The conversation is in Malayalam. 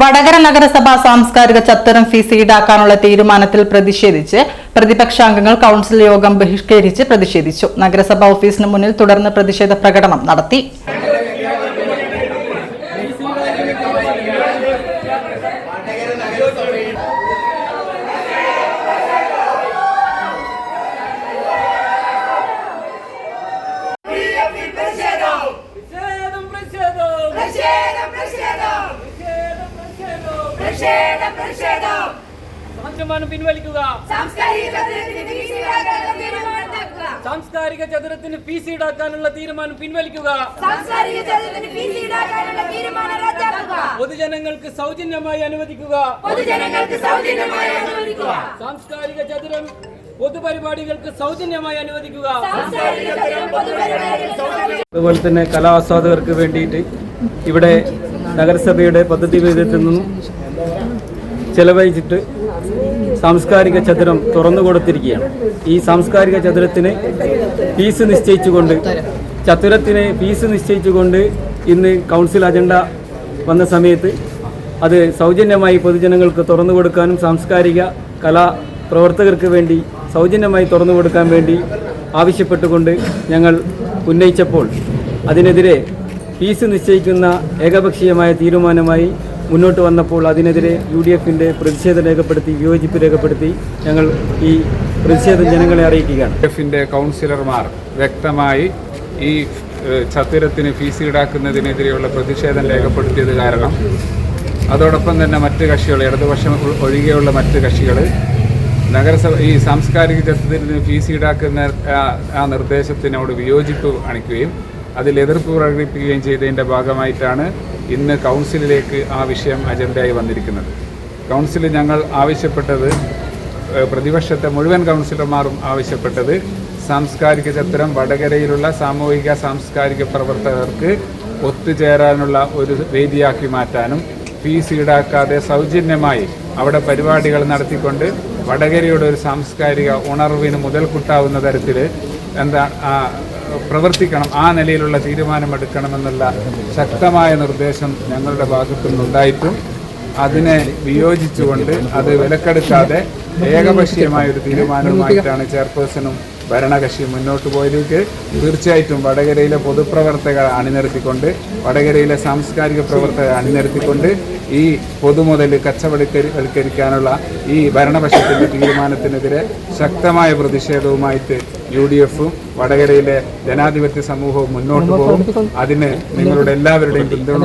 വടകര നഗരസഭ സാംസ്കാരിക ചത്തരം ഫീസ് ഈടാക്കാനുള്ള തീരുമാനത്തിൽ പ്രതിഷേധിച്ച് പ്രതിപക്ഷാംഗങ്ങൾ കൌൺസിൽ യോഗം ബഹിഷ്കരിച്ച് പ്രതിഷേധിച്ചു. നഗരസഭാ ഓഫീസിന് മുന്നിൽ തുടർന്ന് പ്രതിഷേധ പ്രകടനം നടത്തി. പ്രതിഷേധം. പ്രതിഷേധം പ്രതിഷേധം. പ്രതിഷേധം പ്രതിഷേധം. സമ്മർദ്ദമാണ് പിൻവലിക്കുക. സാംസ്കാരിക ചതുരത്തിന് ഫീസ് ഈടാക്കാനുള്ള തീരുമാനം പിൻവലിക്കുക. പൊതുജനങ്ങൾക്ക് സൗജന്യമായി അനുവദിക്കുക. സാംസ്കാരിക ചതുരം പൊതുപരിപാടികൾക്ക് സൗജന്യമായി അനുവദിക്കുക. അതുപോലെ തന്നെ കലാ ആസ്വാദകർക്ക് വേണ്ടിയിട്ട് ഇവിടെ നഗരസഭയുടെ പദ്ധതി വിധത്തിൽ നിന്നും ചെലവഴിച്ചിട്ട് സാംസ്കാരിക ചതുരം തുറന്നു കൊടുത്തിരിക്കുകയാണ്. ഈ സാംസ്കാരിക ചതുരത്തിന് ഫീസ് നിശ്ചയിച്ചുകൊണ്ട് ചതുരത്തിന് ഫീസ് നിശ്ചയിച്ചുകൊണ്ട് ഇന്ന് കൗൺസിൽ അജണ്ട വന്ന സമയത്ത് അത് സൗജന്യമായി പൊതുജനങ്ങൾക്ക് തുറന്നു കൊടുക്കാനും സാംസ്കാരിക കലാ പ്രവർത്തകർക്ക് വേണ്ടി സൗജന്യമായി തുറന്നു കൊടുക്കാൻ വേണ്ടി ആവശ്യപ്പെട്ടുകൊണ്ട് ഞങ്ങൾ ഉന്നയിച്ചപ്പോൾ അതിനെതിരെ ഫീസ് നിശ്ചയിക്കുന്ന ഏകപക്ഷീയമായ തീരുമാനമായി മുന്നോട്ട് വന്നപ്പോൾ അതിനെതിരെ യു ഡി എഫിന്റെ പ്രതിഷേധം രേഖപ്പെടുത്തി വിയോജിപ്പ് രേഖപ്പെടുത്തി ഞങ്ങൾ ഈ പ്രതിഷേധം ജനങ്ങളെ അറിയിക്കുകയാണ്. എഫിന്റെ കൗൺസിലർമാർ വ്യക്തമായി ഈ ചത്തുരത്തിന് ഫീസ് ഈടാക്കുന്നതിനെതിരെയുള്ള പ്രതിഷേധം രേഖപ്പെടുത്തിയത് കാരണം അതോടൊപ്പം തന്നെ മറ്റ് കക്ഷികൾ ഇടതുപക്ഷം ഒഴികെയുള്ള മറ്റ് കക്ഷികൾ നഗരസഭ ഈ സാംസ്കാരിക ചത്തിരത്തിന് ഫീസ് ഈടാക്കുന്ന ആ നിർദ്ദേശത്തിനോട് വിയോജിപ്പ് കാണിക്കുകയും അതിൽ എതിർപ്പ് പ്രകടിപ്പിക്കുകയും ചെയ്തതിന്റെ ഭാഗമായിട്ടാണ് ഇന്ന് കൗൺസിലിലേക്ക് ആ വിഷയം അജണ്ടയായി വന്നിരിക്കുന്നത്. കൗൺസിൽ ഞങ്ങൾ ആവശ്യപ്പെട്ടത് പ്രതിപക്ഷത്തെ മുഴുവൻ കൗൺസിലർമാരും ആവശ്യപ്പെട്ടത് സാംസ്കാരിക ചത്രം വടകരയിലുള്ള സാമൂഹിക സാംസ്കാരിക പ്രവർത്തകർക്ക് ഒത്തുചേരാനുള്ള ഒരു വേദിയാക്കി മാറ്റാനും ഫീസ് ഈടാക്കാതെ സൗജന്യമായി അവിടെ പരിപാടികൾ നടത്തിക്കൊണ്ട് വടകരയുടെ ഒരു സാംസ്കാരിക ഉണർവിന് മുതൽക്കൂട്ടാവുന്ന തരത്തിൽ എന്താ പ്രവർത്തിക്കണം ആ നിലയിലുള്ള തീരുമാനമെടുക്കണമെന്നുള്ള ശക്തമായ നിർദ്ദേശം ഞങ്ങളുടെ ഭാഗത്തു നിന്നുണ്ടായിട്ടും അതിനെ വിയോജിച്ചുകൊണ്ട് അത് വിലക്കെടുക്കാതെ ഏകപക്ഷീയമായ ഒരു തീരുമാനവുമായിട്ടാണ് ചെയർപേഴ്സണും ഭരണകക്ഷിയും മുന്നോട്ട് പോയതിലേക്ക് തീർച്ചയായിട്ടും വടകരയിലെ പൊതുപ്രവർത്തകർ അണിനിരത്തിക്കൊണ്ട് വടകരയിലെ സാംസ്കാരിക പ്രവർത്തകർ അണിനിരത്തിക്കൊണ്ട് ഈ പൊതുമുതൽ കച്ചവടവൽക്കരിക്കാനുള്ള ഈ ഭരണപക്ഷത്തിന്റെ തീരുമാനത്തിനെതിരെ ശക്തമായ പ്രതിഷേധവുമായിട്ട് യു ഡി എഫും വടകരയിലെ ജനാധിപത്യ സമൂഹവും മുന്നോട്ട് പോകും. അതിന് നിങ്ങളുടെ എല്ലാവരുടെയും പിന്തുണ